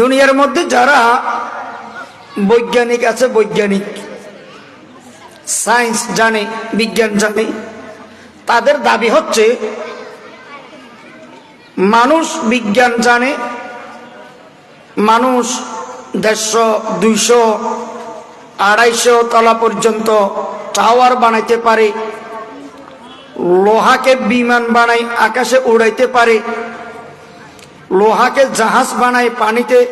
দুনিয়ার মধ্যে যারা বৈজ্ঞানিক আছে, বৈজ্ঞানিক সায়েন্স জানে, বিজ্ঞান জানে, তাদের দাবি হচ্ছে মানুষ বিজ্ঞান জানে, মানুষ দেড়শো, দুইশো, আড়াইশো তলা পর্যন্ত টাওয়ার বানাইতে পারে, লোহাকে বিমান বানাই আকাশে উড়াইতে পারে লোহাকে জাহাজ বানায় পানিতে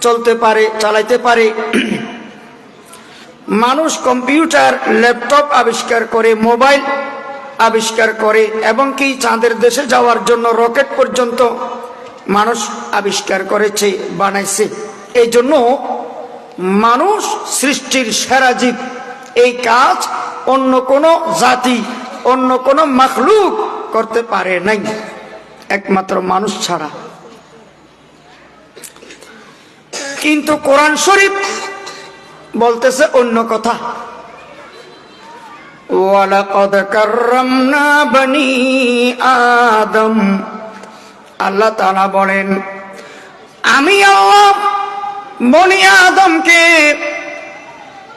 চলতে পারে, চালাইতে পারে। মানুষ কম্পিউটার, ল্যাপটপ আবিষ্কার করে, মোবাইল আবিষ্কার করে, এবং কি চাঁদের দেশে যাওয়ার জন্য রকেট পর্যন্ত মানুষ আবিষ্কার করেছে, বানাইছে। এই জন্য মানুষ সৃষ্টির সেরা জীব। এই কাজ অন্য কোনো জাতি, অন্য কোনো মখলুক করতে পারে নাই। একমাত্র মানুষ ছাড়া। কিন্তু কোরআন শরীফ বলতেছে অন্য কথা। আদম। আল্লাহ তাআলা বলেন, আমি আল্লাহ বনি আদমকে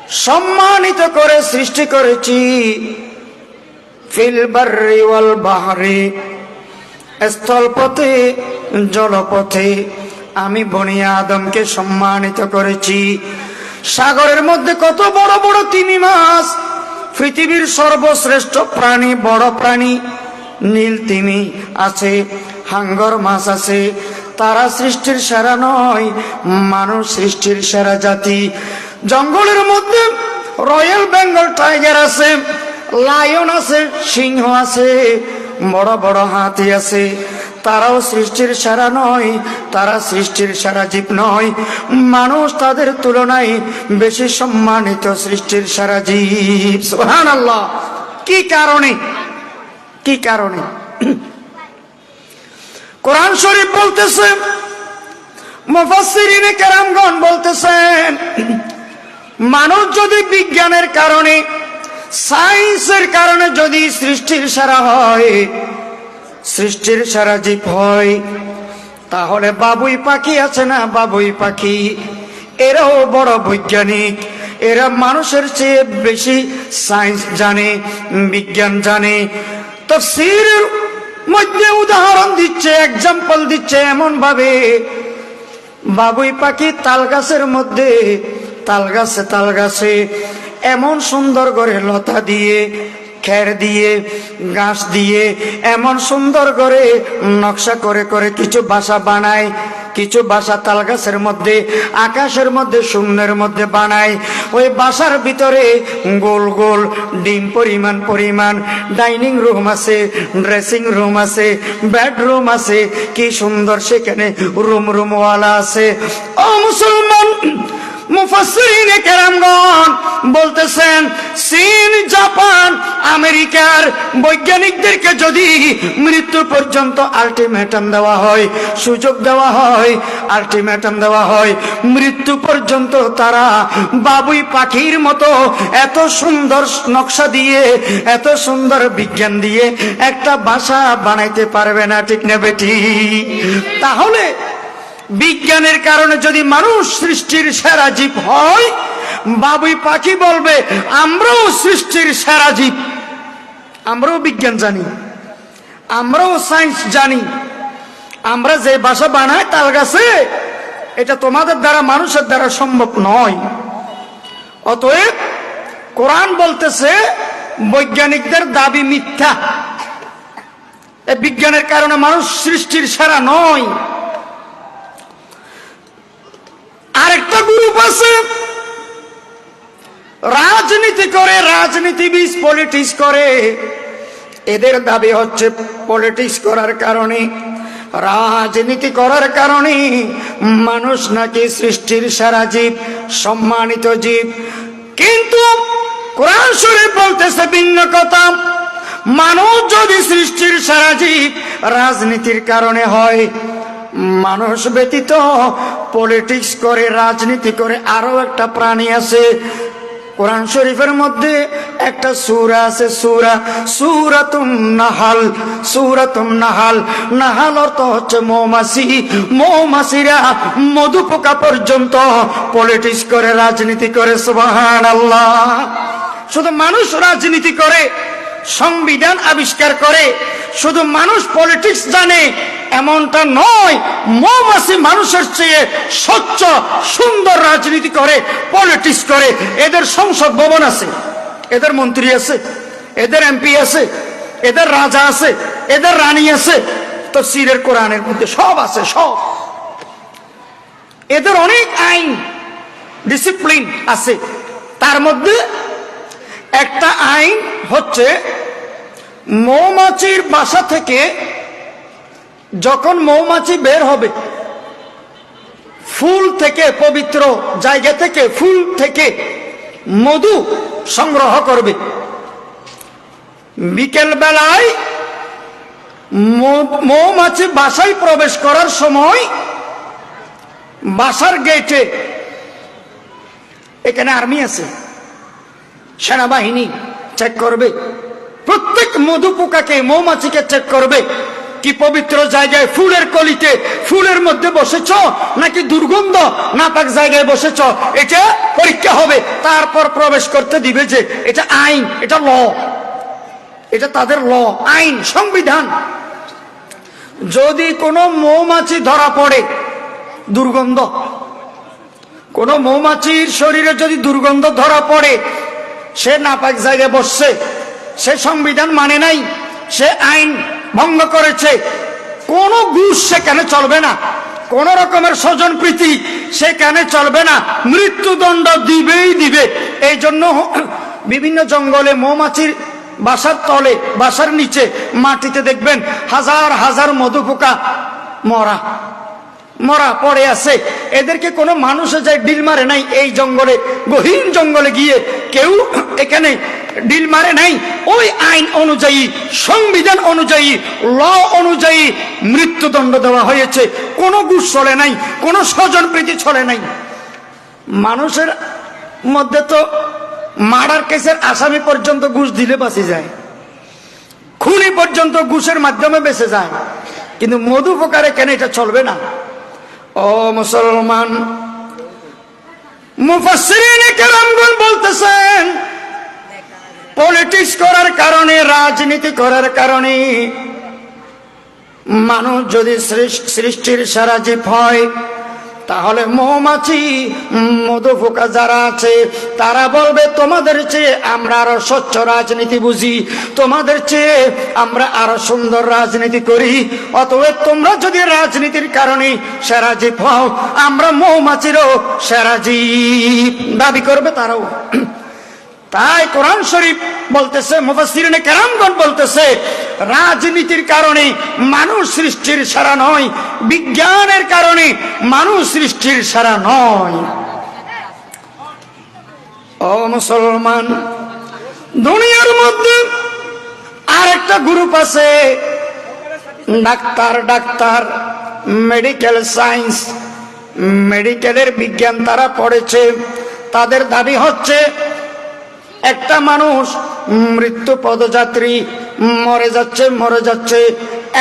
সম্মানিত করে সৃষ্টি করেছি ফিল বাররি ওয়াল বাহরি। স্থলপথে, জলপথে আমি বনি আদমকে সম্মানিত করেছি। সাগরের মধ্যে কত বড় বড় তিমি মাছ, পৃথিবীর সর্বশ্রেষ্ঠ প্রাণী, বড় প্রাণী, নীল তিমি আছে, হাঙ্গর মাছ আছে। তারা সৃষ্টির সেরা নয়, মানুষ সৃষ্টির সেরা জাতি। জঙ্গলের মধ্যে রয়্যাল বেঙ্গল টাইগার আছে, লায়ন আছে, সিংহ আছে। বড় বড় হাতি আছে। তারাও সৃষ্টির সেরা নয়, তারা সৃষ্টির সেরা জীব নয়। মানুষ তাদের তুলনায় বেশি সম্মানিত সৃষ্টির সেরা জীব। সুহান আল্লাহ কি কারণে? কি কারণে? কোরআন শরীফ বলতেছে, মুফাসসিরিনে কেরামগণ বলতেছেন, মানুষ যদি বিজ্ঞানের কারণে সায়েন্সের কারণে যদি সৃষ্টির সারা হয়, সৃষ্টির সারা জীব হয়, তাহলে বাবুই পাখি আছে না বাবুই পাখি? এরাও বড় বৈজ্ঞানিক, এরা মানুষের চেয়ে বেশি সায়েন্স জানে, বিজ্ঞান জানে। তো সির মধ্যে উদাহরণ দিচ্ছে এক্সাম্পল দিচ্ছে এমন ভাবে বাবুই পাখি তাল গাছের মধ্যে, তাল গাছে তাল গাছে। এমন সুন্দর করে লতা দিয়ে, খের দিয়ে, ঘাস দিয়ে, এমন সুন্দর করে নকশা করে করে কিছু বাসা বানায়, কিছু বাসা তাল গাছের মধ্যে, আকাশের মধ্যে শূন্যের মধ্যে বানায়। ওই বাসার ভিতরে গোল গোল ডিম পরিমাণ পরিমাণ, ডাইনিং রুম আছে, ড্রেসিং রুম আছে, বেডরুম আছে, কি সুন্দর সেখানে রুম রুমওয়ালা আছে। ও মুসলমান মুফাসসিরিনে কেরামগণ বলতেছেন, চীন, জাপান, আমেরিকার বৈজ্ঞানিকদেরকে যদি মৃত্যু পর্যন্ত আলটিমেটাম দেওয়া হয়, সুযোগ দেওয়া হয়, আলটিমেটাম দেওয়া হয়, মৃত্যু পর্যন্ত তারা বাবুই পাখির মতো এত সুন্দর নকশা দিয়ে, এত সুন্দর বিজ্ঞান দিয়ে একটা বাসা বানাইতে পারবে না, ঠিক না বেটি? তাহলে বিজ্ঞানের কারণে যদি মানুষ সৃষ্টির সেরা জীব হয়, বাবুই পাখি বলবে, আমরাও সৃষ্টির সেরা জীব। আমরাও বিজ্ঞান জানি, আমরাও সায়েন্স জানি, আমরা যে বাসা বানাই তাল গাছে, এটা তোমাদের দ্বারা, মানুষের দ্বারা সম্ভব নয়। অতএব কোরআন বলতেছে, বৈজ্ঞানিকদের দাবি মিথ্যা। বিজ্ঞানের কারণে মানুষ সৃষ্টির সেরা নয় আরেকটা গ্রুপ আছে রাজনীতি করে রাজনীতিবিদ পলিটিক্স করে। এদের দাবি হচ্ছে পলিটিক্স করার কারণে, রাজনীতি করার কারণে মানুষ নাকি সৃষ্টির সারা জীব, সম্মানিত জীব। কিন্তু কোরআন শরীফ বলতেছে ভিন্ন কথা। মানুষ যদি সৃষ্টির সারা জীব রাজনীতির কারণে হয় মানুষ ব্যতীত পলিটিক্স করে, রাজনীতি করে, আরও একটা প্রাণী আছে। কোরআন শরীফের মধ্যে একটা সুরা আছে, সুরা, সুরাতুন নাহাল সুরাতুন নাহাল। নাহাল অর্থ হচ্ছে মৌমাছি। মৌমাছিরা মধু পোকা পর্যন্ত পলিটিক্স করে, রাজনীতি করে সুবাহান আল্লাহ শুধু মানুষ রাজনীতি করে, সংবিধান আবিষ্কার করে, শুধু মানুষ পলিটিক্স জানে এমনটা নয়। মৌমাছি মানুষের চেয়ে স্বচ্ছ, সুন্দর রাজনীতি করে পলিটিক্স করে। এদের সংসদ ভবন আছে, এদের মন্ত্রী আছে, এদের এমপি আছে, এদের রাজা আছে, এদের রানী আছে। তো সিরের কোরআনের মধ্যে সব আছে, সব। এদের অনেক আইন ডিসিপ্লিন আছে। তার মধ্যে একটা আইন হচ্ছে মৌমাছির বাসা থেকে যখন মৌমাছি বের হবে, ফুল থেকে পবিত্র জায়গা থেকে, ফুল থেকে মধু সংগ্রহ করবে। বিকেল বেলায় মৌমাছি বাসায় প্রবেশ করার সময় বাসার গেটে, এখানে আর্মি আছে, সেনাবাহিনী চেক করবে। প্রত্যেক মধু পোকাকে মৌমাছিকে চেক করবে। কি পবিত্র জায়গায় ফুলের কলিতে ফুলের মধ্যে বসেছ নাকি দুর্গন্ধ নাপাক জায়গায় বসেছ? এটা পরীক্ষা হবে। তারপর প্রবেশ করতে দিবে যে এটা আইন, এটা ল। এটা তাদের ল, আইন, সংবিধান। যদি কোনো মৌমাছি ধরা পড়ে, দুর্গন্ধ, কোন মৌমাছির শরীরে যদি দুর্গন্ধ ধরা পড়ে, সে নাপাক জায়গায় বসছে, সে সংবিধান মানে নাই, সে আইন। ভঙ্গ করেছে। কোন ঘুষ সেখানে চলবে না। কোন রকমের স্বজন প্রীতি সেখানে চলবে না। মৃত্যুদণ্ড দিবেই দিবে। এই জন্য বিভিন্ন জঙ্গলে মৌমাছির বাসার তলে, বাসার নিচে, মাটিতে দেখবেন হাজার হাজার মধু পোকা মরা মরা পড়ে আছে। এদেরকে কোনো মানুষে যায় ডিল মারে নাই এই জঙ্গলে, গহীন জঙ্গলে গিয়ে কেউ এখানে ডিল মারে নাই। ওই আইন অনুযায়ী, সংবিধান অনুযায়ী, ল অনুযায়ী মৃত্যুদণ্ড দেওয়া হয়েছে। কোনো ঘুষ চলে নাই, কোনো স্বজন প্রীতি চলে নাই। মানুষের মধ্যে তো মার্ডার কেসের আসামি পর্যন্ত ঘুষ দিলে বাঁচি যায়। খুনি পর্যন্ত ঘুষের মাধ্যমে বেঁচে যায়। কিন্তু মধু প্রকারে কেন এটা চলবে না? ও মুসলমান, মুফাসসিরিনে কেরামগণ বলতেছেন পলিটিক্স করার কারণে, রাজনীতি করার কারণে, মানুষ যদি সৃষ্টির সারা জীব হয়, তাহলে মৌমাছি মধু পোকা যারা আছে, তারা বলবে, তোমাদের চেয়ে আমরা আরও স্বচ্ছ রাজনীতি বুঝি, তোমাদের চেয়ে আমরা আরও সুন্দর রাজনীতি করি, অতএব তোমরা যদি রাজনীতির কারণে সেরা জীব হও, আমরা মৌমাছিরও সেরা জীব। দাবি করবে তারাও। তাই কোরআন শরীফ বলতেছে, মুফাসসিরিনে কেরামগণ বলতেছে, রাজনীতির কারণে মানুষ সৃষ্টির সারা নয়, বিজ্ঞানের কারণে মানুষ সৃষ্টির সারা নয়। ও মুসলমান, দুনিয়ার মধ্যে আরেকটা গ্রুপ আছে, ডাক্তার ডাক্তার, মেডিকেল সায়েন্স। মেডিকেলের বিজ্ঞান তারা পড়েছে, তাদের দাবি হচ্ছে একটা মানুষ মৃত্যু পদযাত্রী, মরে যাচ্ছে মরে যাচ্ছে।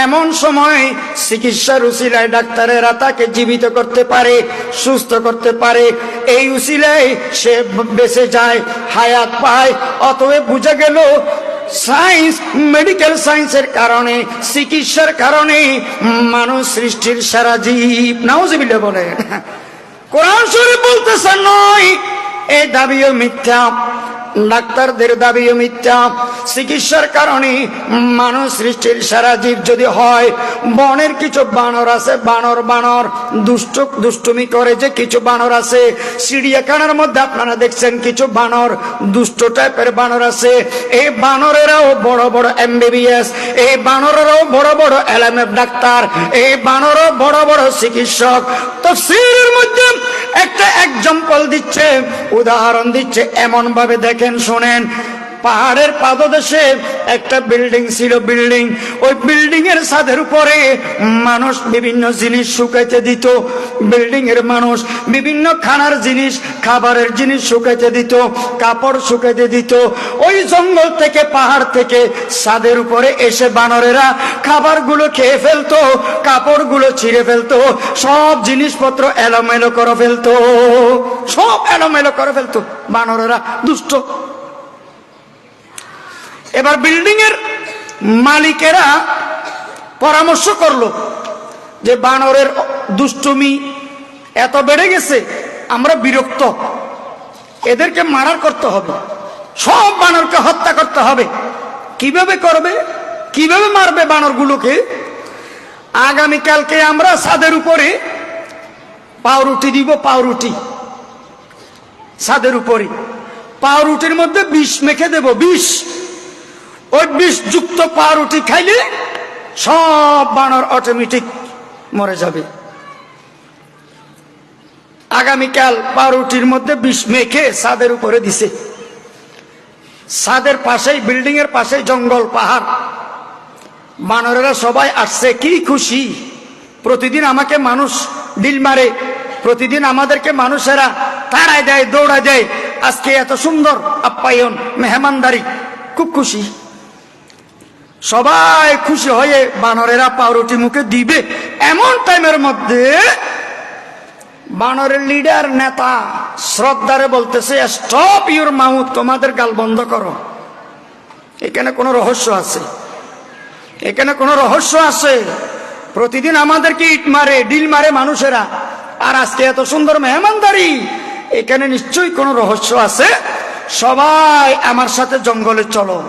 এমন সময় চিকিৎসার উসিলায় ডাক্তারেরা তাকে জীবিত করতে পারে, সুস্থ করতে পারে। এই উসিলায় সে বেঁচে যায়, হায়াত পায়। অতএব বুঝে গেল, সায়েন্স, মেডিকেল সায়েন্সের কারণে, চিকিৎসার কারণে মানুষ সৃষ্টির সারা জীব। নাউজিবিল্লা বলে কোরআন শরীফ বলতেছে নয় এই দাবিও মিথ্যা। ডাক্তারদের দাবিও মিথ্যা। চিকিৎসার কারণে মানুষ সৃষ্টির সারা জীব যদি হয়, বনের কিছু বানর আছে, বানর বানর, দুষ্ট, দুষ্টুমি করে যে কিছু বানর আছে, চিড়িয়াখানার মধ্যে আপনারা দেখছেন কিছু বানর, দুষ্ট টাইপের বানর আছে। এই বানরেরাও বড় বড় এমবিবিএস, এই বানরেরাও বড় বড় এলএমএফ ডাক্তার, এই বানরও বড় বড় চিকিৎসক। তো সিরের মধ্যে একটা এক্সাম্পল দিচ্ছে, উদাহরণ দিচ্ছে এমন ভাবে দেখেন শোনেন পাহাড়ের পাদদেশে একটা বিল্ডিং ছিল বিল্ডিং। ওই বিল্ডিং এর ছাদের উপরে মানুষ বিভিন্ন জিনিস শুকাইতে দিত। বিল্ডিং এর মানুষ বিভিন্ন খানার জিনিস, খাবারের জিনিস শুকাইতে দিত, কাপড় শুকাইতে দিত। ওই জঙ্গল থেকে, পাহাড় থেকে ছাদের উপরে এসে বানরেরা খাবারগুলো খেয়ে ফেলতো, কাপড়গুলো ছিঁড়ে ফেলতো, সব জিনিসপত্র এলোমেলো করে ফেলতো, সব এলোমেলো করে ফেলতো। বানরেরা দুষ্ট এবার বিল্ডিং এর মালিকেরা পরামর্শ করল যে বানরের দুষ্টুমি এত বেড়ে গেছে, আমরা বিরক্ত। এদেরকে মারার করতে হবে। সব বানরকে হত্যা করতে হবে। কীভাবে করবে? কীভাবে মারবে বানরগুলোকে? আগামীকালকে আমরা ছাদের উপরে পাউরুটি দিব, পাউরুটি। ছাদের উপরে। পাউরুটির মধ্যে বিষ মেখে দেব, বিষ। ওই বিষ যুক্ত পাউরুটি খাইলে সব বানর অটোমেটিক মরে যাবে। আগামীকাল পাউরুটির মধ্যে বিষ মেখে ছাদের উপরে দিছে। ছাদের পাশেই বিল্ডিং এর পাশেই জঙ্গল, পাহাড়। বানরেরা সবাই আসছে, কি খুশি। প্রতিদিন আমাকে মানুষ ডিল মারে। প্রতিদিন আমাদেরকে মানুষেরা তাড়ায় দেয়, দৌড়ায় দেয়। আজকে এত সুন্দর আপ্যায়ন, মেহমানদারি, খুব খুশি। সবাই খুশি হয়ে বানরেরা পাউরুটি মুখে দিবে। এমন টাইমের মধ্যে বানরের লিডার নেতা শ্রদ্ধারে বলতেছে স্টপ ইউর মাউথ তোমাদের গাল বন্ধ করো। এখানে কোনো রহস্য আছে। এখানে কোনো রহস্য আছে। প্রতিদিন আমাদেরকে ইট মারে, ডিল মারে মানুষেরা। আর আজকে এত সুন্দর মেহমানদারি, এখানে নিশ্চয়ই কোনো রহস্য আছে? সবাই আমার সাথে জঙ্গলে চলো।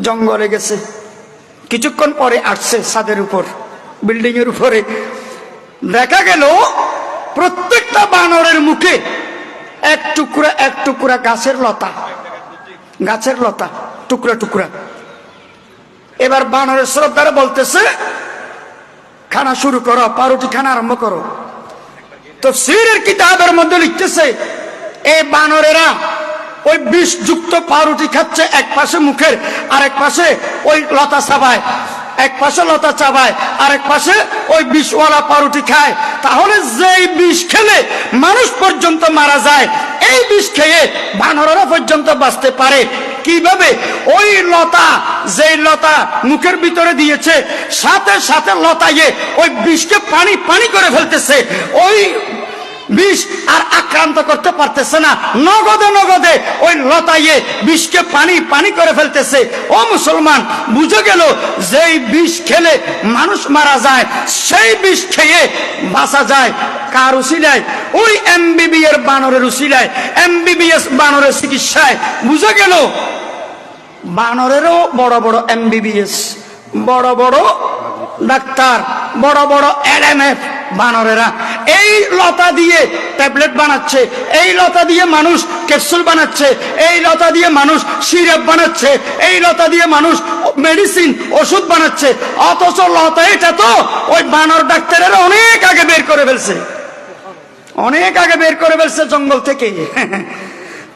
জঙ্গলে গেছে। কিছুক্ষণ পরে আসছে ছাদের উপর বিল্ডিং এর উপরে। দেখা গেল, প্রত্যেকটা বানরের মুখে এক টুকরা এক টুকরা গাছের লতা। গাছের লতা, টুকরা টুকরা। এবার বানরের শ্রদ্ধারা বলতেছে, খানা শুরু করো, পাউরুটি খানা আরম্ভ করো। তো সিরের কিতাবের মধ্যে লিখতেছে এই বানরেরা ওই বিষ যুক্ত পাউরুটি খাচ্ছে এক পাশে মুখের, আরেক পাশে ওই লতা চাবায়। এক পাশে লতা চাবায়, আরেক পাশে ওই বিষওয়ালা পাউরুটি খায়। তাহলে যেই বিষ খেলে মানুষ পর্যন্ত মারা যায়, এই বিষ খেয়ে বানরেরা পর্যন্ত বাঁচতে পারে। কীভাবে? ওই লতা, যেই লতা মুখের ভিতরে দিয়েছে, সাথে সাথে লতাইয়ে ওই বিষকে পানি পানি করে ফেলতেছে। ওই বিষ আর আক্রান্ত করতে পারতেছে না। নগদে নগদে ওই লতাইয়ে বিষকে পানি পানি করে ফেলতেছে। ও মুসলমান, বুঝে গেল যেই বিষ খেলে মানুষ মারা যায়, সেই বিষ খেয়ে বাঁচা যায়। কার উসিলায়? ওই এমবিবি এর বানরের উসিলায়, এমবিবিএস বানরের চিকিৎসায়। বুঝে গেল বানরেরও বড় বড় এমবিবিএস, বড় বড় ডাক্তার, বড় বড় এলএমএফ বানরেরা, এই লতা দিয়ে ট্যাবলেট বানাচ্ছে, এই লতা দিয়ে মানুষ ক্যাপসুল বানাচ্ছে, এই লতা দিয়ে মানুষ সিরাপ বানাচ্ছে, এই লতা দিয়ে মানুষ মেডিসিন, ওষুধ বানাচ্ছে, অথচ লতা এটা তো ওই বানর ডাক্তারেরা অনেক আগে বের করে ফেলছে। অনেক আগে বের করে ফেলছে জঙ্গল থেকে।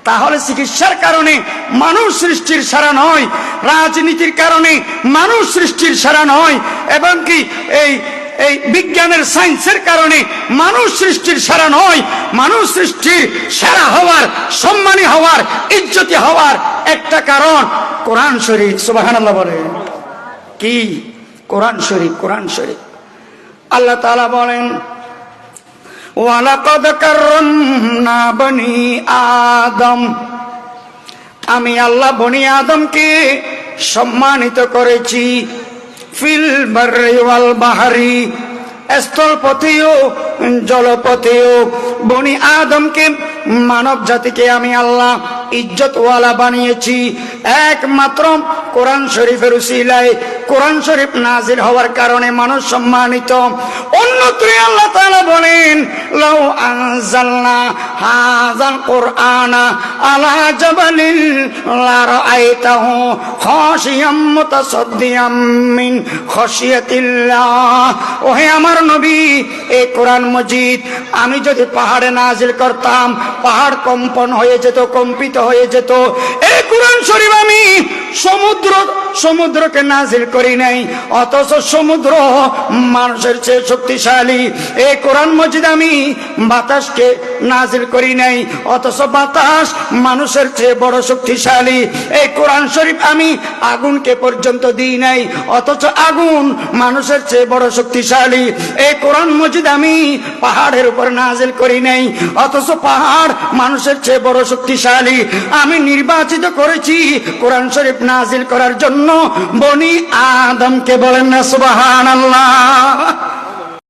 তাহলে চিকিৎসার কারণে মানুষ সৃষ্টির সারা নয়, রাজনীতির কারণে মানুষ সৃষ্টির সারা নয়, এবং কি এই এই বিজ্ঞানের সায়েন্সের কারণে মানুষ সৃষ্টির সারা নয়। মানুষ সৃষ্টির সেরা হওয়ার, সম্মানী হওয়ার, ইজ্জতি হওয়ার একটা কারণ। কোরআন শরীফ সুবাহান বলে কি? কোরআন শরীফ কোরআন শরীফ। আল্লাহ তাআলা বলেন আদম। আমি আল্লাহ বনি আদমকে সম্মানিত করেছি। ফিল বাররি বাহারি। স্থলপথেও জলপথেও বনি আদমকে মানব জাতিকে আমি আল্লাহ ইজ্জতওয়ালা বানিয়েছি। একমাত্র কোরআন শরীফের উসিলায় কোরআন শরীফ নাজির হওয়ার কারণে মানুষ সম্মানিত। অন্যত্র আল্লাহ বলেন আলা খাশিয়াম মুতাসাদ্দিয়াম মিন খাশিয়াতিল্লাহ। ওহে আমার নবী এই কোরআন মজিদ, আমি যদি পাহাড়ে নাজিল করতাম, পাহাড় কম্পন হয়ে যেত, কম্পিত হয়ে যেত এই কোরআন শরীফ আমি সমুদ্র, সমুদ্রকে নাজিল করি নাই, অথচ সমুদ্র মানুষের চেয়ে শক্তিশালী। এই কোরআন মজিদ আমি বাতাসকে নাজিল করি নাই, অথচ বাতাস মানুষের চেয়ে বড় শক্তিশালী। এই কোরআন শরীফ আমি আগুনকে পর্যন্ত দিই নাই, অথচ আগুন মানুষের চেয়ে বড় শক্তিশালী। এই কোরআন মজিদ আমি পাহাড়ের উপর নাজিল করি নাই, অথচ পাহাড় মানুষের চেয়ে বড় শক্তিশালী। আমি নির্বাচিত করেছি কোরআন শরীফ নাজিল করার জন্য বনি আদমকে বলেন না সুবাহান আল্লাহ